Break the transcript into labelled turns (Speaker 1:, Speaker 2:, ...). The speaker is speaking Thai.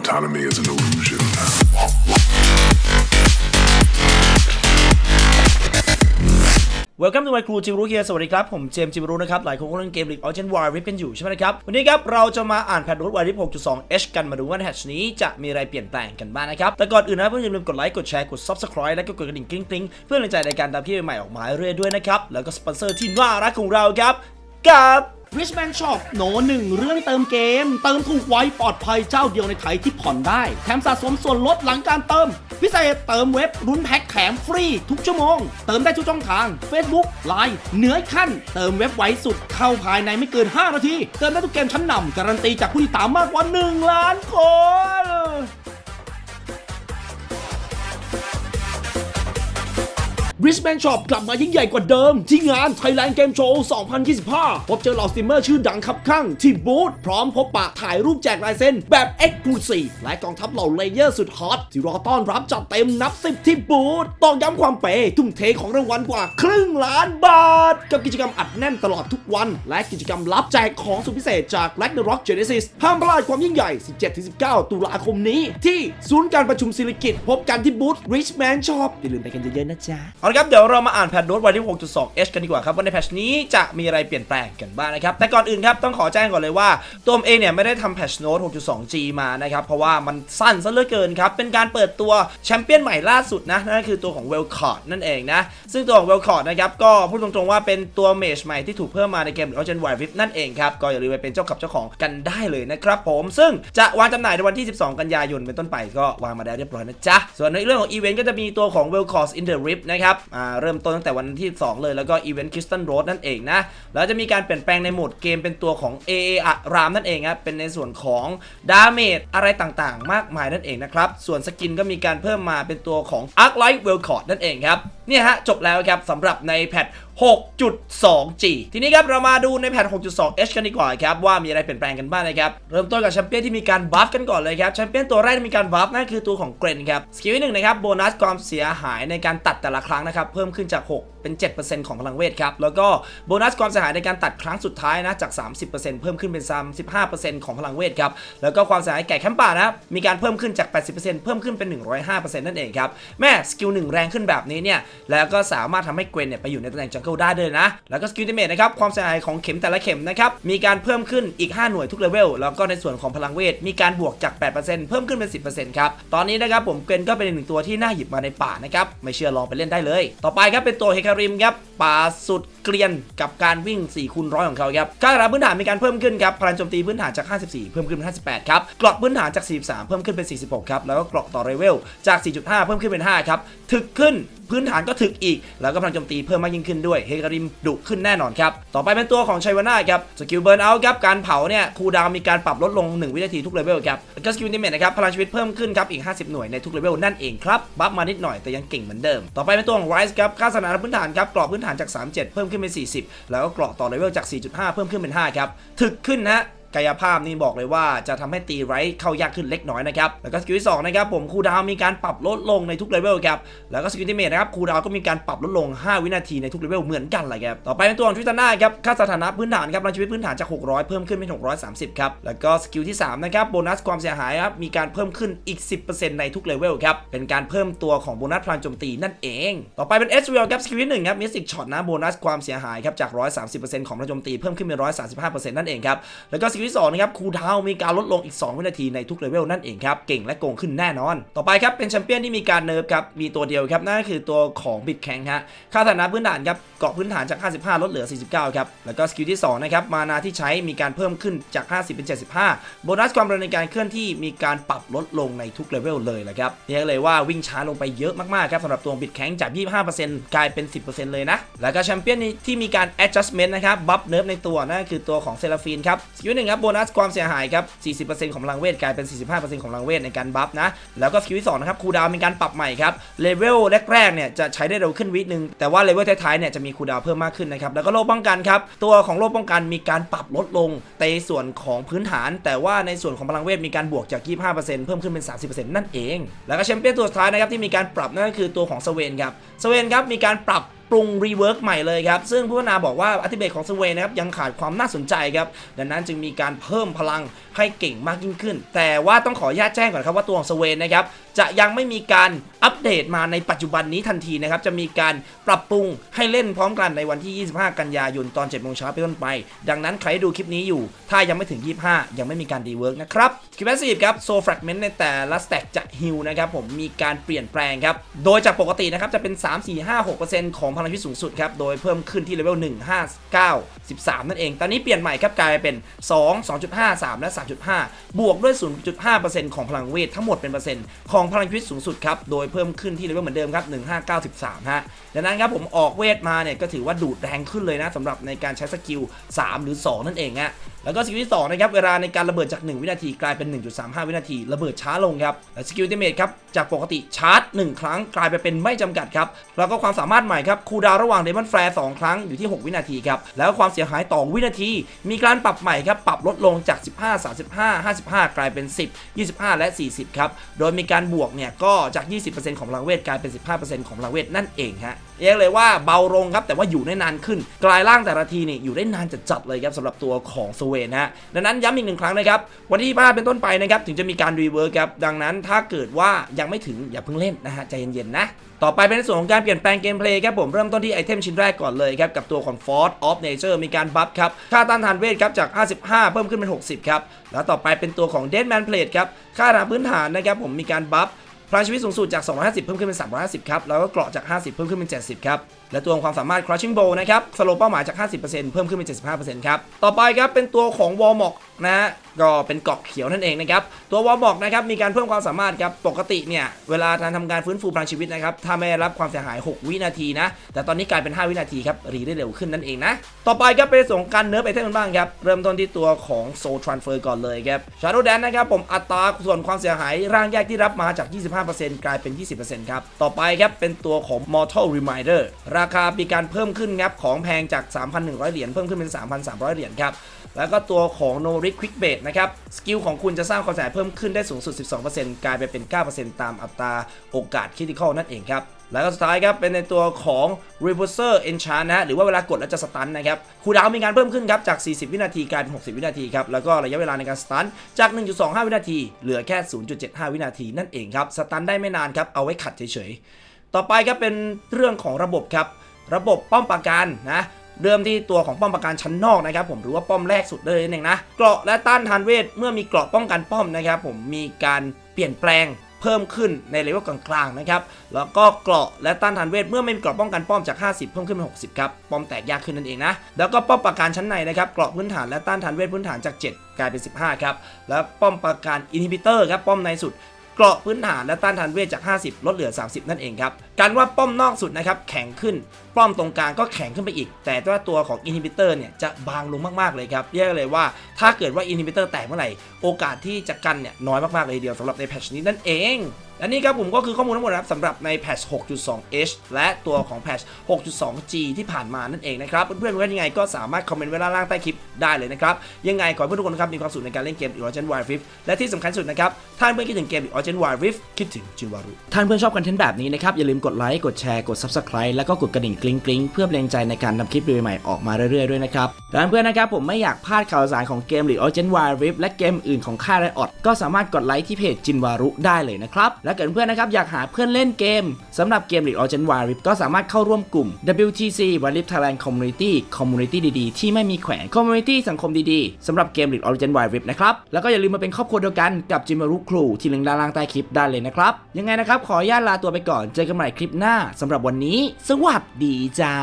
Speaker 1: Autonomy is an illusion.
Speaker 2: Welcome to my crew จิมรู้เฮียสวัสดีครับ ผมเจมจิมรู้นะครับ หลายคนก็เล่นเกม League of Legends Wild Rift กันอยู่ใช่ไหมนะครับ วันนี้ครับ เราจะมาอ่านแพทรูท Wild Rift 6.2 H กันมาดูว่าแพทชนี้จะมีอะไรเปลี่ยนแปลงกันบ้างนะครับ แต่ก่อนอื่นนะเพื่อนอย่าลืมกดไลค์ กดแชร์ กด Subscribe และก็กดกระดิ่งกริ๊งๆ เพื่อเป็นกำลังใจในการตามที่ใหม่ๆออกมาเรื่อยๆด้วยนะครับ แล้วก็สปอนเซอร์ที่น่ารักของเราครับกับ
Speaker 3: Richman Shop โหนหนึ่งเรื่องเติมเกม เติมถูกไวปลอดภัยเจ้าเดียวในไทยที่ผ่อนได้ แถมสะสมส่วนลดหลังการเติม พิเศษเติมเว็บรุนแพ็คแถมฟรีทุกชั่วโมง เติมได้ทุกช่องทาง Facebook Line เหนือขั้น เติมเว็บไวสุดเข้าภายในไม่เกิน 5 นาที เติมได้ทุกเกมชั้นนำการันตีจากผู้ติดตามมากกว่า 1 ล้านคน Brisbane Shop กลับมายิ่งใหญ่กว่าเดิม ที่งาน Thailand Game Show 2025 พบเจอเหล่าสตรีมเมอร์ชื่อดังคับข้างที่บูธพร้อมพบปะถ่ายรูปแจกลายเซ็นแบบ Exclusive และกองทัพเหล่าเลเยอร์สุดฮอตที่รอต้อนรับจัดเต็มนับสิบที่บูธตอกย้ำความเป๋ทุ่มเทของรางวัลกว่าครึ่งล้านบาท กับกิจกรรมอัดแน่นตลอดทุกวัน และกิจกรรมลับแจกของสุดพิเศษจาก Ragnarok Genesis ห้ามพลาดความยิ่งใหญ่ 17-19 ตุลาคมนี้ ที่ศูนย์การประชุมศิริกิตพบกันที่บูธ Richman Shop อย่าลืมไปกันเยอะๆนะจ๊ะ
Speaker 2: ละครับเดี๋ยวเรามาอ่านแพทโน้ตวันที่ 6.2 H กันดีกว่าครับว่าในแพทชนี้จะมีอะไรเปลี่ยนแปลงกันบ้างนะครับ แต่ก่อนอื่นครับต้องขอแจ้งก่อนเลยว่า ตัวผมเองเนี่ยไม่ได้ทำแพทชโน้ต 6.2G มานะครับ เพราะว่ามันสั้นซะเหลือเกินครับ เป็นการเปิดตัวแชมเปี้ยนใหม่ล่าสุดนะ นั่นก็คือตัวของเวลคอร์ดนั่นเองนะ ซึ่งตัวของเวลคอร์ดนะครับก็พูดตรงๆว่าเป็นตัวเมจใหม่ที่ถูกเพิ่มมาในเกม Legend Wild Rift นั่นเองครับก็อย่าลืมไปเป็นเจ้าขับเจ้าของกันได้เลยนะครับผมซึ่งจะวางจำหน่ายในวันที่ 12 กันยายนเป็นต้นไปก็วางมาแล้วเรียบร้อยนะจ๊ะส่วนในเรื่องของอีเวนต์ก็จะมีตัวของ w e l c o s in the Rift นะครับอ่าเริ่มต้นตั้งแต่วันที่ 2 เลย แล้วก็อีเวนต์คริสตัลโรดนั่นเองนะ แล้วจะมีการเปลี่ยนแปลงในโหมดเกมเป็นตัวของ AA อะรามนั่นเองครับเป็นในส่วนของดาเมจอะไรต่างๆ มากมายนั่นเองนะครับส่วนสกินก็มีการเพิ่มมาเป็นตัวของ Arc Light w e l c o r d นั่นเองครับ เนี่ยฮะจบแล้วครับสำหรับในแพท 6.2G ทีนี้ครับเรามาดูในแพท 6.2H กันดีกว่าครับว่ามีอะไรเปลี่ยนแปลงกันบ้างนะครับ เริ่มต้นกับแชมเปี้ยนที่มีการบัฟกันก่อนเลยครับแชมเปี้ยนตัวแรกที่มีการบัฟนั่นคือตัวของเกรนครับสกิลที่หนึ่งนะครับโบนัสความเสียหายในการตัดแต่ละครั้งนะครับเพิ่มขึ้นจาก 6 เป็น 7%ของพลังเวทครับแล้วก็โบนัสความเสียหายในการตัดครั้งสุดท้ายนะจาก 30%เพิ่มขึ้นเป็น 35%ของพลังเวทครับแล้วก็ความเสียหายแก่แคมป์ป่านะมีการเพิ่มขึ้นจาก 80%เพิ่มขึ้นเป็น 105%นั่นเองครับแม่สกิลหนึ่งแรงขึ้นแบบนี้เนี่ยแล้วก็สามารถทำให้เกรนเนี่ยไปอยู่ในตำแหน่งจังเกิลได้ด้วยนะ แล้วก็สกิลติเมทนะครับความเสียหายของเข็มแต่ละเข็มนะครับมีการเพิ่มขึ้นอีก 5 หน่วยทุกเลเวลแล้วก็ในส่วนของพลังเวทมีการบวกจาก 8%เพิ่มขึ้นเป็น 10%ครับตอนนี้นะครับผมเกรนก็เป็นหนึ่งตัวที่น่าหยิบมาในป่านะครับไม่เชื่อลองไปเล่นได้เลย ต่อไปครับเป็นตัวเฮคาริมครับป่าสุดเกลียนกับการวิ่ง4คูณร้อยของเขาครับค่าระพื้นฐานมีการเพิ่มขึ้นครับพลังโจมตีพื้นฐานจาก 54 เพิ่มขึ้นเป็น 58 ครับกราะพื้นฐานจาก 43 เพิ่มขึ้นเป็น 46 ครับ แล้วก็กราะต่อเลเวลจาก 4.5 เพิ่มขึ้นเป็น 5 ครับ ถึกขึ้นพื้นฐานก็ถึกอีก แล้วก็พลังโจมตีเพิ่มมากยิ่งขึ้นด้วยเฮการิมดุขึ้นแน่นอนครับ ต่อไปเป็นตัวของชัยวาน่าครับสกิลเบิร์นเอาท์ครับการเผาเนี่ยคูดาวมีการปรับลดลง 1 วินาทีทุกเลเวลครับแล้วก็สกิลนิเมตนะครับพลังชีวิตเพิ่มขึ้นครับอีก 50 หน่วยในทุกเลเวลนั่นเองครับบัฟมานิดหน่อยแต่ยังเก่งเหมือนเดิม ต่อไปเป็นตัวของไรส์ครับค่าสถานะพื้นฐานครับเกราะพื้นฐานจาก 37 เพิ่มขึ้นเป็น 40 แล้วก็เกราะต่อเลเวลจาก 4.5 เพิ่มขึ้นเป็น 5 ครับถึกขึ้นนะ กายภาพนี่บอกเลยว่าจะทำให้ตีไรเข้ายากขึ้นเล็กน้อยนะครับแล้วก็สกิลที่2นะครับผมคูดาวมีการปรับลดลงในทุกเลเวลครับแล้วก็สกิลที่เมทนะครับคูดาวก็มีการปรับลดลง 5 วินาทีในทุกเลเวลเหมือนกันเลยครับต่อไปเป็นตัวของทวิตาน่าครับค่าสถานะพื้นฐานครับพลังชีวิตพื้นฐานจาก 600 เพิ่มขึ้นเป็น 630 ครับแล้วก็สกิลที่3นะครับโบนัสความเสียหายครับมีการเพิ่มขึ้นอีก 10%ในทุกเลเวลครับเป็นการเพิ่มตัวของโบนัสพลังโจมตีนั่นเอง ต่อไปเป็นเอสเวลครับสกิลที่1ครับมิสติกช็อตนะโบนัสความเสียหายครับจาก 130%ของพลังโจมตีเพิ่มขึ้นเป็น135%นั่นเองครับแล้วก็สกิลที่2นะครับคูลดาวมีการลดลงอีก 2 วินาทีในทุกเลเวลนั่นเองครับ เก่งและโกงขึ้นแน่นอน ต่อไปครับเป็นแชมเปี้ยนที่มีการเนิร์ฟครับ มีตัวเดียวครับ นั่นก็คือตัวของบิดแข็งฮะค่าฐานะพื้นฐานครับเกาะพื้นฐานจาก 55 ลดเหลือ 49 ครับ แล้วก็สกิลที่2นะครับมานาที่ใช้มีการเพิ่มขึ้นจาก 50 เป็น 75 โบนัสความเร็วในการเคลื่อนที่มีการปรับลดลงในทุกเลเวลเลยแหละครับเรียกเลยว่าวิ่งช้าลงไปเยอะมากๆครับสำหรับตัวบิดแข็งจาก 25%กลายเป็น 10%เลยนะแล้วก็แชมเปี้ยนที่มีการ adjustment นะครับบัฟเนิร์ฟในตัวนั่นคือตัวของเซราฟีนครับสกิลหนึ่งครับโบนัสความเสียหายครับ 40%ของพลังเวทกลายเป็น 45%ของพลังเวทในการบัฟนะ แล้วก็สกิลที่2นะครับคูดาวมีการปรับใหม่ครับเลเวลแรกๆเนี่ยจะใช้ได้เร็วขึ้นวินึง แต่ว่าเลเวลท้ายๆเนี่ยจะมีคูดาวเพิ่มมากขึ้นนะครับแล้วก็โล่ป้องกันครับตัวของโล่ป้องกันมีการปรับลดลงในส่วนของพื้นฐาน แต่ว่าในส่วนของพลังเวทมีการบวกจาก 25%เพิ่มขึ้นเป็น 30%นั่นเอง แล้วก็แชมเปี้ยนตัวสุดท้ายนะครับที่มีการปรับนั่นก็คือตัวของสเวนครับสเวนครับมีการปรับ ปรุงรีเวิร์กใหม่เลยครับ ซึ่งผู้พัฒนาบอกว่าอัติเบตของสเวนนะครับยังขาดความน่าสนใจครับ ดังนั้นจึงมีการเพิ่มพลังให้เก่งมากยิ่งขึ้น แต่ว่าต้องขออนุญาตแจ้งก่อนครับว่าตัวของสเวนนะครับจะยังไม่มีการอัปเดตมาในปัจจุบันนี้ทันทีนะครับจะมีการปรับปรุงให้เล่นพร้อมกันในวันที่ 25 กันยายนตอน7โมงเช้าเป็นต้นไป ดังนั้นใครดูคลิปนี้อยู่ ถ้ายังไม่ถึง 25 ยังไม่มีการดีเวิร์กนะครับคลิปแพสซีฟครับโซฟรกเมนต์ในแต่ละสแต็กจะฮิลนะครับผมมีการเปลี่ยนแปลงครับโดยจากปกตินะครับจะเป็น 3 4 5 6ของพลังชีวิตสูงสุดครับโดยเพิ่มขึ้นที่เลเวล1 5 9 13 นั่นเอง ตอนนี้เปลี่ยนใหม่ครับกลายเป็น 2 2.5 3 และ 3.5 บวกด้วย 0.5%ของพลังเวททั้งหมดเป็นเปอร์เซ็นต์ของพลังชีวิตสูงสุดครับโดยเพิ่มขึ้นที่เลเวลเหมือนเดิมครับ15913ฮะดังนั้นครับผมออกเวทมาเนี่ยก็ถือว่าดูดแรงขึ้นเลยนะสำหรับในการใช้สกิล3หรือ 2 นั่นเองฮะ แล้วก็สกิลที่2นะครับเวลาในการระเบิดจาก 1 วินาทีกลายเป็น 1.35 วินาที ระเบิดช้าลงครับสกิลเตเมทครับจากปกติชาร์จ 1 ครั้งกลายไปเป็นไม่จำกัดครับแล้วก็ความสามารถใหม่ครับคูดาวระหว่างเดมอนแฟร์2ครั้งอยู่ที่ 6 วินาทีครับแล้วความเสียหายต่อวินาที มีการปรับใหม่ครับปรับลดลงจาก 15 35 55 กลายเป็น 10 25 และ 40ครับโดยมีการบวกเนี่ยก็จาก 20%ของพลังเวทกลายเป็น 15%ของพลังเวทนั่นเองฮะเรียกเลยว่าเบาลงครับแต่ว่าอยู่ได้นานขึ้น กลายร่างแต่ละทีนี่อยู่ได้นานจัดๆเลยครับสำหรับตัวของสเวนฮะดังนั้นย้ำอีกหนึ่งครั้งนะครับวันที่5เป็นต้นไปนะครับถึงจะมีการรีเวิร์กครับดังนั้นถ้าเกิดว่ายังไม่ถึงอย่าเพิ่งเล่นนะฮะใจเย็นๆนะต่อไปเป็นในส่วนของการเปลี่ยนแปลงเกมเพลย์ครับผมเริ่มต้นที่ไอเทมชิ้นแรกก่อนเลยครับกับตัวของ Force of Nature มีการบัฟครับค่าต้านทานเวทครับจาก 55 เพิ่มขึ้นเป็น 60 ครับ แล้วต่อไปเป็นตัวของ Deadman Plate ครับค่าทางพื้นฐานนะครับผมมีการบัฟ พลังชีวิตสูงสุดจาก 250 เพิ่มขึ้นเป็น 350 ครับ แล้วก็เกราะจาก 50 เพิ่มขึ้นเป็น 70 ครับ และตัวความสามารถ crushing blow นะครับ สโลเป้าหมายจาก 50%เพิ่มขึ้นเป็น 75%ครับ ต่อไปครับ เป็นตัวของ w a l m o c ฮะก็เป็นเกาะเขียวนั่นเองนะครับตัว wall mock นะครับมีการเพิ่มความสามารถครับปกติเนี่ยเวลาการทำการฟื้นฟูพลังชีวิตนะครับถ้าไม่รับความเสียหาย 6 วินาทีนะแต่ตอนนี้กลายเป็น 5 วินาทีครับรีได้เร็วขึ้นนั่นเองนะต่อไปครับเป็นส่งการเนิร์ฟไอเทมบ้างครับเริ่มต้นที่ตัวของ soul transfer ก่อนเลยครับ shadow dance นะครับผมอัตราส่วนความเสียหายร่างแยกที่รับมาจาก 25%กลายเป็น 20%ครับต่อไปครับเป็นตัวของ mortal reminder ราคามีการเพิ่มขึ้นครับของแพงจาก 3,100 เหรียญเพิ่มขึ้นเป็น 3,300 เหรียญครับ แล้วก็ตัวของ no risk quick bait นะครับ สกิลของคุณจะสร้างความเสียหายเพิ่มขึ้นได้สูงสุด 12%กลายไปเป็น 9%ตามอัตราโอกาส critical นั่นเองครับแล้วก็สุดท้ายครับ เป็นในตัวของ repulsor enchant นะฮะหรือว่าเวลากดแล้วจะสตันนะครับคูลดาวน์มีการเพิ่มขึ้นครับ จาก 40 วินาทีกลายเป็น 60 วินาทีครับ แล้วก็ระยะเวลาในการสตันจาก 1.25 วินาที เหลือแค่ 0.75 วินาทีนั่นเองครับ สตันได้ไม่นานครับ เอาไว้ขัดเฉยๆ ต่อไปครับเป็นเรื่องของระบบครับ ระบบป้อมปราการนะ เริ่มที่ตัวของป้อมปราการชั้นนอกนะครับผมหรือว่าป้อมแรกสุดเลยนั่นเองนะเกราะและต้านทานเวทเมื่อมีเกราะป้องกันป้อมนะครับผมมีการเปลี่ยนแปลงเพิ่มขึ้นในเลเวลกลางๆนะครับ แล้วก็เกราะและต้านทานเวทเมื่อไม่มีเกราะป้องกันป้อมจาก 50 เพิ่มขึ้นเป็น 60 ครับ ป้อมแตกยากขึ้นนั่นเองนะ แล้วก็ป้อมปราการชั้นในนะครับ เกราะพื้นฐานและต้านทานเวทพื้นฐานจาก 7 กลายเป็น 15 ครับ แล้วป้อมปราการอินฮิบิเตอร์ครับ ป้อมในสุด เกราะพื้นฐานและต้านทานเวทจาก 50 ลดเหลือ 30 นั่นเองครับ การว่าป้อมนอกสุดนะครับแข็งขึ้น ป้อมตรงกลางก็แข็งขึ้นไปอีก แต่ว่าตัวของอินฮิบิเตอร์เนี่ยจะบางลงมากๆเลยครับเรียกเลยว่าถ้าเกิดว่าอินฮิบิเตอร์แตกเมื่อไหร่โอกาสที่จะกันเนี่ยน้อยมากๆเลยเดียวสำหรับในแพทชนี้นั่นเองและนี่ครับผมก็คือข้อมูลทั้งหมดนะครับสำหรับในแพทช 6.2h และตัวของแพทช 6.2g ที่ผ่านมานั่นเองนะครับ เพื่อนๆว่ายังไงก็สามารถคอมเมนต์ไว้ด้าล่างใต้คลิปได้เลยนะครับ ยังไงขอให้เพื่อนทุกคนครับมีความสุขในการเล่นเกม Origin Wild Rift และที่สำคัญสุดนะครับถ้าเพื่อนคิดถึงเกม Origin Wild Rift คิดถึงจิวารุ
Speaker 3: ท่านเพื่อนชอบคอนเทนต์แบบนี้นะครับอย่าลืมกดดไลค์กดแชร์กด Subscribe แล้วก็กดกระดิ่งกริ๊งกริ๊งเพื่อเป็นแรงใจในการนำคลิปใหม่ๆออกมาเรื่อยๆด้วยนะครับดังนั้นเพื่อนนะครับผมไม่อยากพลาดข่าวสารของเกมหรือ Origin Wild Rift และเกมอื่นของค่ายไรออดก็สามารถกดไลค์ที่เพจจินวารุได้เลยนะครับและเกิดเพื่อนนะครับอยากหาเพื่อนเล่นเกมสำหรับเกมหรือ Origin Wild Rift ก็สามารถเข้าร่วมกลุ่ม WTC Wild Rift Thailand Community Community ดีๆ ที่ไม่มีแขวน Community สังคมดีๆสำหรับเกมหรือ Origin Wild Rift นะครับแล้วก็อย่าลืมมาเป็นครอบครัวเดียวกันกับจินวารุครูที่ลิงก์ด้านล่างใต้คลิปได้เลยนะครับยังไงนะครับขออนุญาตลาตัวไปก่อนเจอกันใหม่คลิปหน้าสำหรับวันนี้ สวัสดีจ้า